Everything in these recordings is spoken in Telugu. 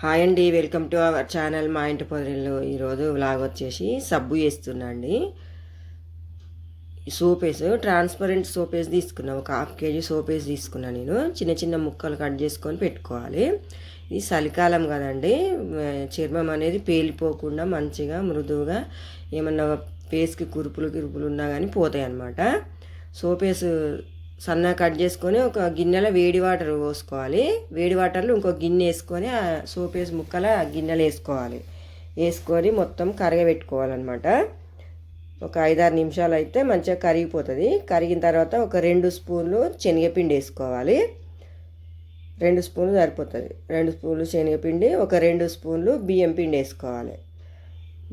హాయ్ అండి వెల్కమ్ టు అవర్ ఛానల్ మా ఇంటి పొదరిల్లు ఈరోజు వ్లాగ్ వచ్చేసి సబ్బు వేస్తున్నా అండి సోప్ వేసి ట్రాన్స్పరెంట్ సోప్ వేసి తీసుకున్నా ఒక హాఫ్ కేజీ సోప్ వేసి తీసుకున్నా నేను. చిన్న చిన్న ముక్కలు కట్ చేసుకొని పెట్టుకోవాలి. ఇది చలికాలం కదండి చర్మం అనేది పేలిపోకుండా మంచిగా మృదువుగా ఏమన్నా ఫేస్కి కురుపులు కిరుపులు ఉన్నా కానీ పోతాయి అన్నమాట సోప్ వేసి సన్నగా కట్ చేసుకొని ఒక గిన్నెలో వేడి వాటర్ పోసుకోవాలి. వేడి వాటర్లో ఇంకో గిన్నె వేసుకొని ఆ సోప్ వేసి ముక్కల గిన్నెలో వేసుకోవాలి. వేసుకొని మొత్తం కరగబెట్టుకోవాలన్నమాట. ఒక ఐదారు నిమిషాలు అయితే మంచిగా కరిగిపోతుంది. కరిగిన తర్వాత ఒక రెండు స్పూన్లు శనగపిండి వేసుకోవాలి. రెండు స్పూన్లు సరిపోతుంది. రెండు స్పూన్లు శనగపిండి ఒక రెండు స్పూన్లు బియ్యం పిండి వేసుకోవాలి.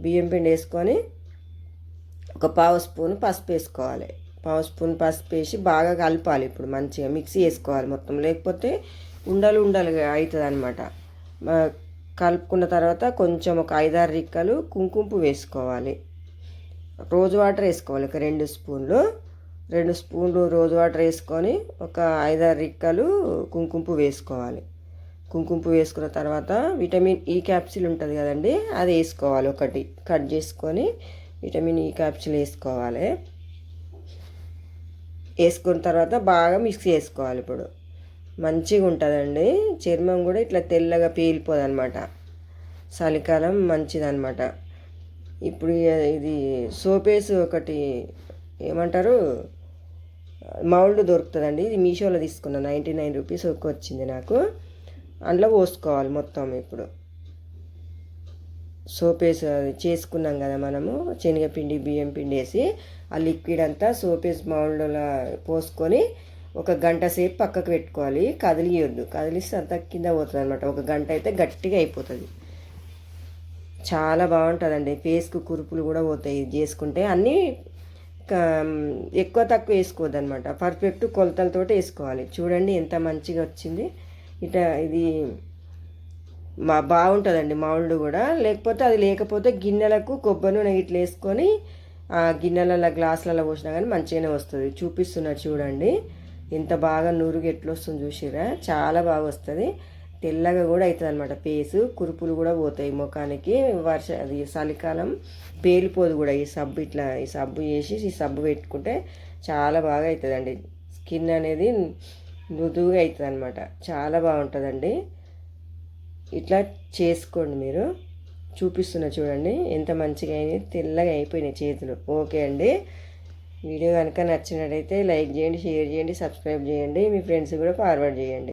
బియ్యం పిండి వేసుకొని ఒక పావు స్పూన్ పసుపు వేసుకోవాలి. పావు స్పూన్ పసుపు వేసి బాగా కలపాలి. ఇప్పుడు మంచిగా మిక్సీ వేసుకోవాలి మొత్తం. లేకపోతే ఉండలు ఉండలు అవుతుంది అనమాట కలుపుకున్న తర్వాత కొంచెం ఒక ఐదారు రిక్కలు కుంకుమ వేసుకోవాలి. రోజు వాటర్ వేసుకోవాలి. ఒక రెండు స్పూన్లు. రెండు స్పూన్లు రోజు వాటర్ వేసుకొని ఒక ఐదారు రిక్కలు కుంకుమ వేసుకోవాలి. కుంకుమ వేసుకున్న తర్వాత విటమిన్ ఈ క్యాప్సిల్ ఉంటుంది కదండి అది వేసుకోవాలి ఒకటి. కట్ చేసుకొని విటమిన్ ఈ క్యాప్సిల్ వేసుకోవాలి. వేసుకున్న తర్వాత బాగా మిక్స్ చేసుకోవాలి ఇప్పుడు. మంచిగా ఉంటుందండి. చర్మం కూడా ఇట్లా తెల్లగా పేలిపోదు అనమాట చలికాలం మంచిదనమాట. ఇప్పుడు ఇది సోపేస్ ఒకటి ఏమంటారు? మౌల్డ్ దొరుకుతుందండి. ఇది మీషోలో తీసుకున్నాను నైంటీ నైన్ రూపీస్ ఒక వచ్చింది నాకు. అందులో పోసుకోవాలి మొత్తం ఇప్పుడు. సోప్ వేసి చేసుకున్నాం కదా మనము శనగపిండి బియ్యం పిండి వేసి ఆ లిక్విడ్ అంతా సోప్ వేసి పోసుకొని ఒక గంట సేపు పక్కకు పెట్టుకోవాలి. కదిలియొద్దు. కదిలిస్తే అంత కింద పోతుంది అనమాట ఒక గంట అయితే గట్టిగా అయిపోతుంది. చాలా బాగుంటుందండి. ఫేస్కు కురుపులు కూడా పోతాయి ఇది చేసుకుంటే. అన్నీ ఎక్కువ తక్కువ వేసుకోవద్దు అనమాట పర్ఫెక్ట్ కొలతలతో వేసుకోవాలి. చూడండి ఎంత మంచిగా వచ్చింది. ఇట్లా ఇది మా బాగుంటుందండి మామిడి కూడా. లేకపోతే అది లేకపోతే గిన్నెలకు కొబ్బరి నూనె ఇట్లా వేసుకొని ఆ గిన్నెలలో గ్లాసులలో పోసినా కానీ మంచిగానే వస్తుంది. చూపిస్తున్నా చూడండి. ఎంత బాగా నూరుగు ఎట్లా వస్తుంది చూసిరా? చాలా బాగా వస్తుంది. తెల్లగా కూడా అవుతుంది అనమాట పేసు. కురుపులు కూడా పోతాయి ముఖానికి. వర్ష అది చలికాలం పేలిపోదు కూడా ఈ సబ్బు ఇట్లా. ఈ సబ్బు వేసి ఈ సబ్బు పెట్టుకుంటే చాలా బాగా అవుతుందండి స్కిన్ అనేది మృదువుగా అవుతుంది అనమాట చాలా బాగుంటుందండి. ఇట్లా చేసుకోండి మీరు. చూపిస్తున్నా చూడండి. ఎంత మంచిగా అయింది. తెల్లగా అయిపోయినాయి చేతులు. ఓకే అండి. వీడియో కనుక నచ్చినట్టయితే లైక్ చేయండి షేర్ చేయండి సబ్స్క్రైబ్ చేయండి. మీ ఫ్రెండ్స్ కూడా ఫార్వర్డ్ చేయండి.